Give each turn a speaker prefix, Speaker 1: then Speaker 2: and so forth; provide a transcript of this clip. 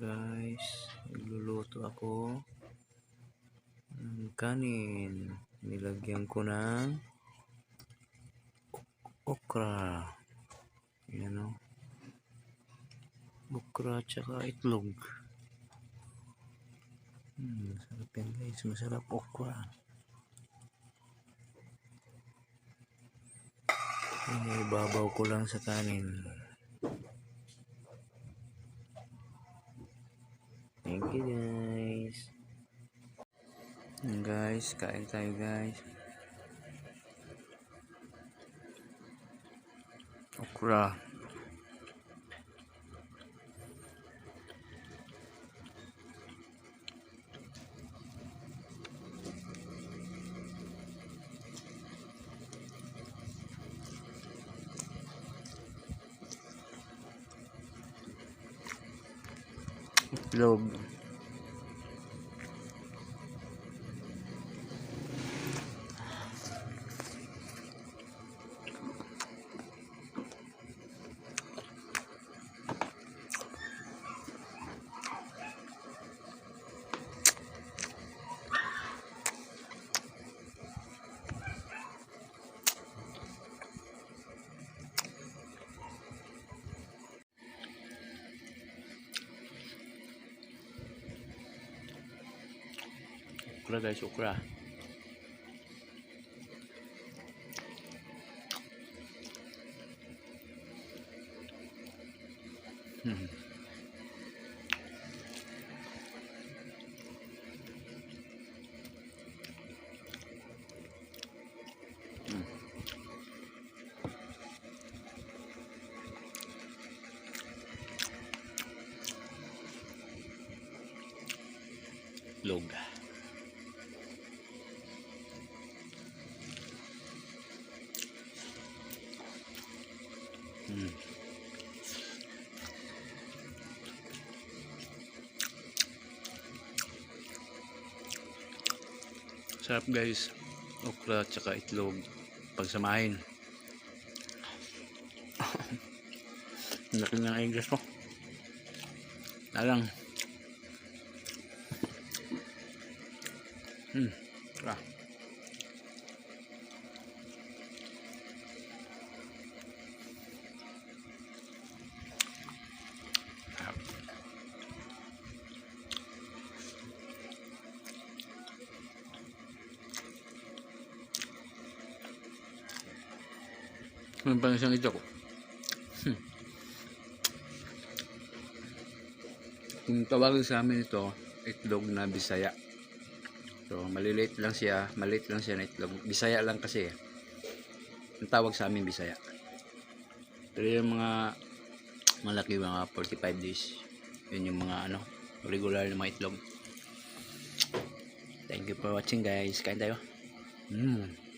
Speaker 1: guys. Nagluluto ako ng kanin. Nilagyan ko ng okra. Yan o okra tsaka itlog. Hmm, masarap yan guys. Masarap okra. Inibabaw ko lang sa kanin Thank you guys. Guys, kain tayo guys. Okra. 就 Itlog. Okra guys, okra. Hmm. Hmm. Log. Hmm. Sarap guys. Okra tsaka itlog. Pagsamahin. Laki ng eggs mo. Talang. Hmm. Ah. Ano pa isang ito ko? Hmm. Kung tawagin sa amin ito, itlog na bisaya. So, maliliit lang siya, maliit lang siya na itlog. Bisaya lang kasi. Ang tawag sa amin bisaya. Pero yung mga malaki mga 45 days. Yun yung mga ano, regular na mga itlog. Thank you for watching guys. Kain tayo. Mm.